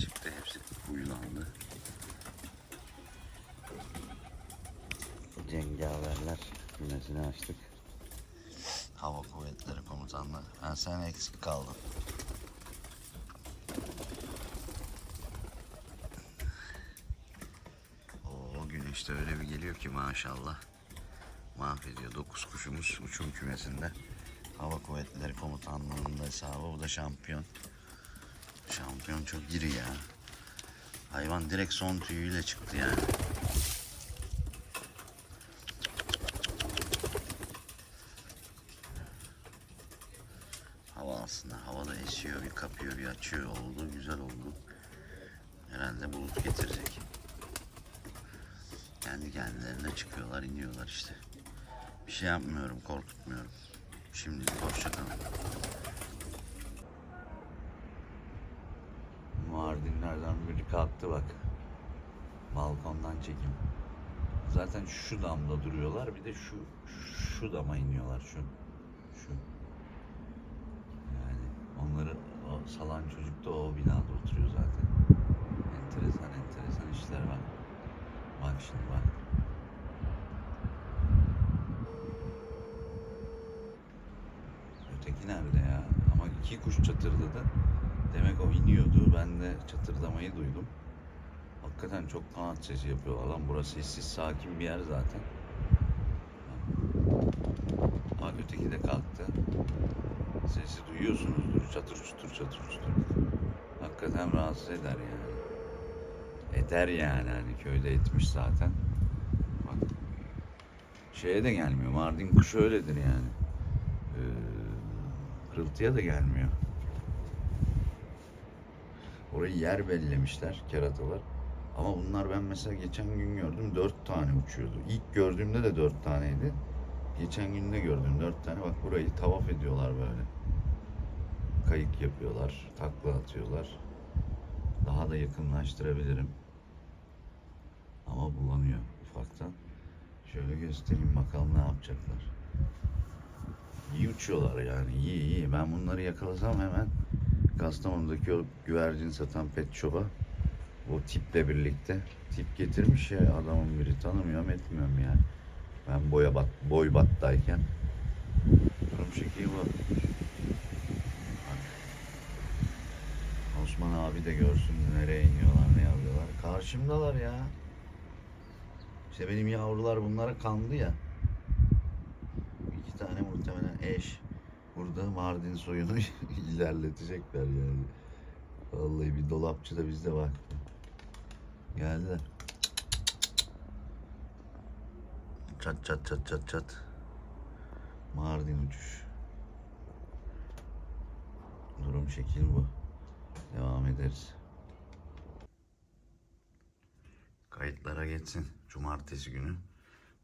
çıktı hepsi uyulandı. Cengaverler kümesini açtık. Hava Kuvvetleri Komutanlığı. Ha, sen eksik kaldın. O güneş de öyle bir geliyor ki maşallah. Mahvediyor. Dokuz kuşumuz uçum kümesinde. Hava Kuvvetleri Komutanlığı'nın hesabı. Bu da şampiyon. Şampiyon çok iri ya. Hayvan direkt son tüyüyle çıktı yani. Hava aslında havada esiyor, bir kapıyor, bir açıyor oldu. Güzel oldu. Herhalde bulut getirecek. Kendi kendilerine çıkıyorlar, iniyorlar işte. Bir şey yapmıyorum, korkutmuyorum. Şimdilik hoşçakalın. Mardinlerden biri kalktı bak. Balkondan çekim. Zaten şu damda duruyorlar. Bir de şu şu dama iniyorlar şu. Şu. Yani onları o salan çocuk da o binada oturuyor zaten. Enteresan enteresan işler var. Bak şimdi bak. Öteki nerede ya? Ama iki kuş çatırdadı. Demek o iniyordu. Ben de çatırdamayı duydum. Hakikaten çok kanat sesi yapıyorlar lan. Burası sessiz, sakin bir yer zaten. Bak öteki de kalktı. Sesi duyuyorsunuzdur. Çatır çutur çatır çutur. Hakikaten rahatsız eder yani. Eder yani hani köyde etmiş zaten. Bak. Şeye de gelmiyor. Mardin kuşu öyledir yani. Ee, hırıltıya da gelmiyor. Orayı yer bellemişler keratalar. Ama bunlar ben mesela geçen gün gördüm dört tane uçuyordu. İlk gördüğümde de dört taneydi. Geçen gün de gördüm dört tane. Bak burayı tavaf ediyorlar böyle. Kayık yapıyorlar, takla atıyorlar. Daha da yakınlaştırabilirim. Ama bulanıyor ufaktan. Şöyle göstereyim bakalım ne yapacaklar. İyi uçuyorlar yani iyi iyi. Ben bunları yakalasam hemen Kastamonu'daki o güvercin satan pet shop'a o tiple birlikte tip getirmiş ya adamın biri tanımıyorum etmiyorum yani. Ben boya bat, boy battayken durum şekli bu. Osman abi de görsün nereye iniyorlar ne yapıyorlar. Karşımdalar ya. İşte benim yavrular bunlara kandı ya. İki tane muhtemelen eş. Burada Mardin soyunu ilerletecekler yani. Vallahi bir dolapçı da bizde var. Geldiler. Çat çat çat çat çat. Mardin uçuş. Durum şekil bu. Devam ederiz. Kayıtlara geçsin. Cumartesi günü.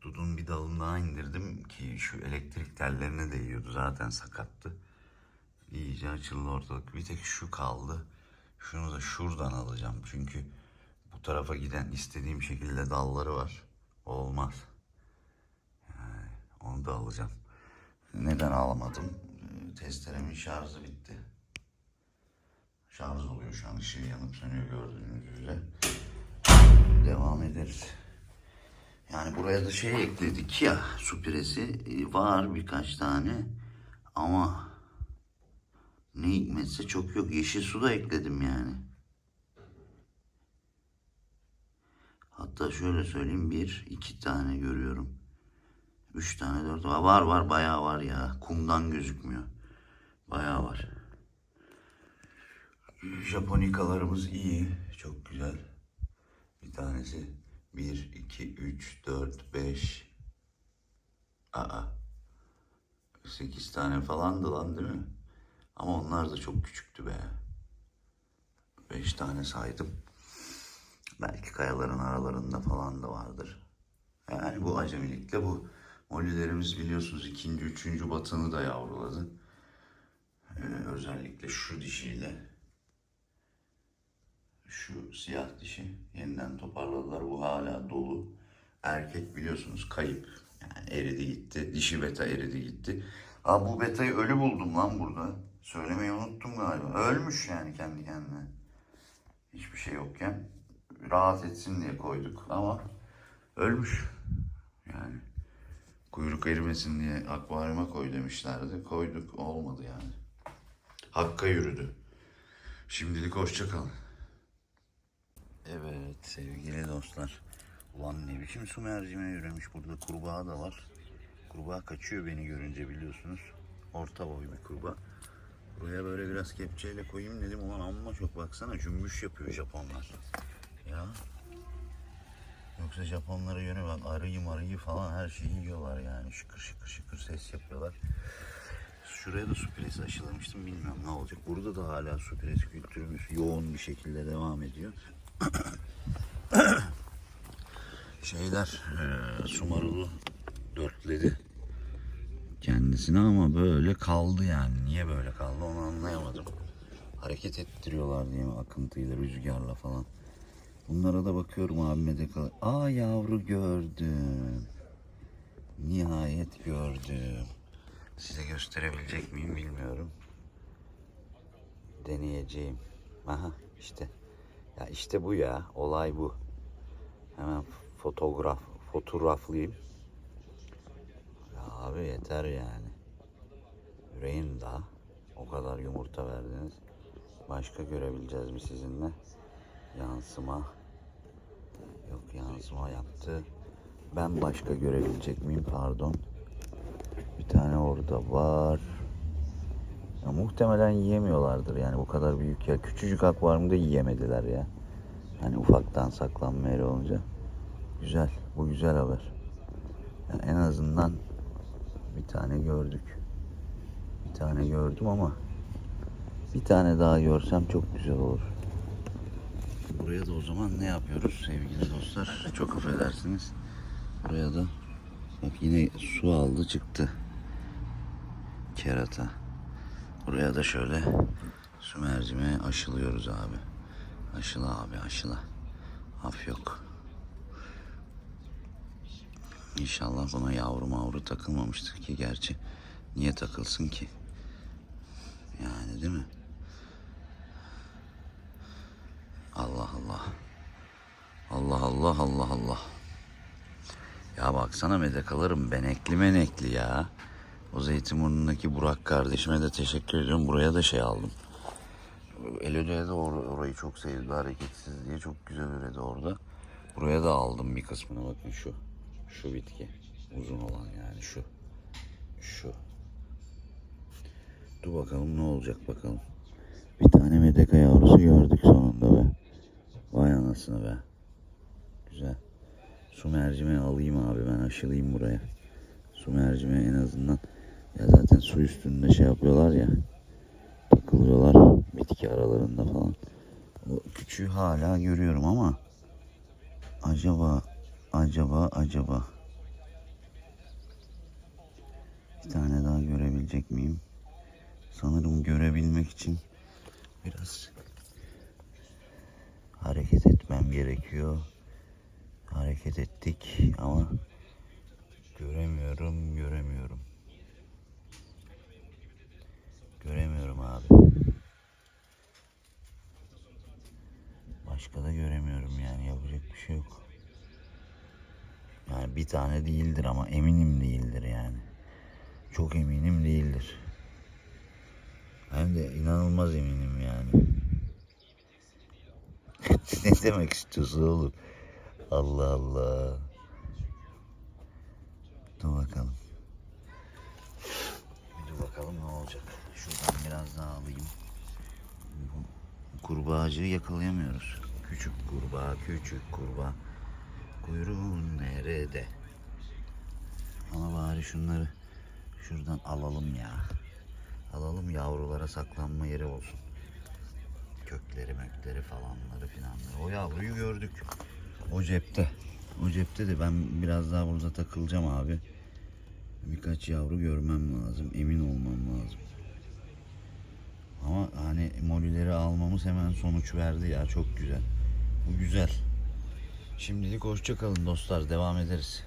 Dudun bir dalını daha indirdim ki şu elektrik tellerine değiyordu. Zaten sakattı. İyice açıldı ortalık. Bir tek şu kaldı. Şunu da şuradan alacağım. Çünkü bu tarafa giden istediğim şekilde dalları var. Olmaz. Yani onu da alacağım. Neden alamadım? Ee, Testeremin şarjı bitti. Şarj oluyor şu an ışığı yanıp sönüyor gördüğünüz üzere. Devam ederiz. Yani buraya da şey ekledik ya su piresi e, var birkaç tane ama ne hikmetse çok yok. Yeşil su da ekledim yani. Hatta şöyle söyleyeyim bir iki tane görüyorum. Üç tane dört var var, var bayağı var ya. Kumdan gözükmüyor. Bayağı var. Japonikalarımız iyi. Çok güzel. Bir tanesi 1, 2, 3, 4, 5. Aa. 8 tane falandı lan değil mi? Ama onlar da çok küçüktü be. 5 tane saydım. Belki kayaların aralarında falan da vardır. Yani bu acemilikle bu mollilerimiz biliyorsunuz ikinci, üçüncü batını da yavruladı. Ee, özellikle şu dişiyle şu siyah dişi yeniden toparladılar. Bu hala dolu. Erkek biliyorsunuz kayıp. Yani eridi gitti. Dişi beta eridi gitti. Aa bu betayı ölü buldum lan burada. Söylemeyi unuttum galiba. Ölmüş yani kendi kendine. Hiçbir şey yokken rahat etsin diye koyduk ama ölmüş. Yani kuyruk erimesin diye akvaryuma koy demişlerdi. Koyduk olmadı yani. Hakka yürüdü. Şimdilik hoşça kalın. Sevgili dostlar. Ulan ne biçim su mercimeği yürümüş. Burada kurbağa da var. Kurbağa kaçıyor beni görünce biliyorsunuz. Orta boy bir kurbağa. Buraya böyle biraz kepçeyle koyayım dedim. Ulan amma çok baksana cümbüş yapıyor Japonlar. Ya. Yoksa Japonlara yöne bak arıyı marıyı falan her şeyi yiyorlar yani. Şıkır şıkır şıkır ses yapıyorlar. Şuraya da su piresi aşılamıştım bilmiyorum ne olacak. Burada da hala su piresi kültürümüz yoğun bir şekilde devam ediyor. Şeyler eee su marulu dörtledi kendisine ama böyle kaldı yani. Niye böyle kaldı onu anlayamadım. Hareket ettiriyorlar diye mi akıntıyla rüzgarla falan. Bunlara da bakıyorum abime de kal. Aa yavru gördüm. Nihayet gördüm. Size gösterebilecek miyim bilmiyorum. Deneyeceğim. Aha işte. Ya işte bu ya. Olay bu. Hemen fotoğraf fotoğraflayayım. Ya abi yeter yani. Yüreğim daha. O kadar yumurta verdiniz. Başka görebileceğiz mi sizinle? Yansıma. Yok yansıma yaptı. Ben başka görebilecek miyim? Pardon. Bir tane orada var. Ya muhtemelen yiyemiyorlardır yani bu kadar büyük ya. Küçücük akvaryumda yiyemediler ya. Hani ufaktan saklanma yeri olunca. Güzel. Bu güzel haber. Yani en azından bir tane gördük. Bir tane gördüm ama bir tane daha görsem çok güzel olur. Buraya da o zaman ne yapıyoruz sevgili dostlar? Çok affedersiniz. Buraya da bak yine su aldı çıktı. Kerata. Buraya da şöyle su mercimeği aşılıyoruz abi. Aşıla abi aşıla. Af yok. İnşallah buna yavru mavru takılmamıştır ki gerçi. Niye takılsın ki? Yani değil mi? Allah Allah. Allah Allah Allah Allah. Ya baksana medekalarım benekli menekli ya. O Zeytinburnu'ndaki Burak kardeşime de teşekkür ediyorum. Buraya da şey aldım. Eloda'ya da or- orayı çok sevdi hareketsiz diye çok güzel üredi orada. Buraya da aldım bir kısmını bakın şu. Şu bitki. Uzun olan yani şu. Şu. Dur bakalım ne olacak bakalım. Bir tane medeka yavrusu gördük sonunda be. Vay anasını be. Güzel. Su mercimeği alayım abi ben aşılayayım buraya. Su mercimeği en azından. Ya zaten su üstünde şey yapıyorlar ya. Takılıyorlar bitki aralarında falan. O küçüğü hala görüyorum ama acaba acaba acaba bir tane daha görebilecek miyim? Sanırım görebilmek için biraz hareket etmem gerekiyor. Hareket ettik ama göremiyorum, göremiyorum. Göremiyorum abi. Başka da göremiyorum yani yapacak bir şey yok. Yani bir tane değildir ama eminim değildir yani. Çok eminim değildir. Hem de inanılmaz eminim yani. ne demek istiyorsun oğlum? Allah Allah. Dur bakalım. Bir dur bakalım ne olacak. Şuradan biraz daha alayım. Bu Kurbağacığı yakalayamıyoruz. Küçük kurbağa, küçük kurbağa. Kuyruğun nerede? Ama bari şunları şuradan alalım ya. Alalım yavrulara saklanma yeri olsun. Kökleri mökleri falanları filanları. O yavruyu gördük. O cepte. O cepte de ben biraz daha burada takılacağım abi. Birkaç yavru görmem lazım. Emin olmam lazım. Ama hani molileri almamız hemen sonuç verdi ya. Çok güzel. Bu güzel. Şimdilik hoşça kalın dostlar. Devam ederiz.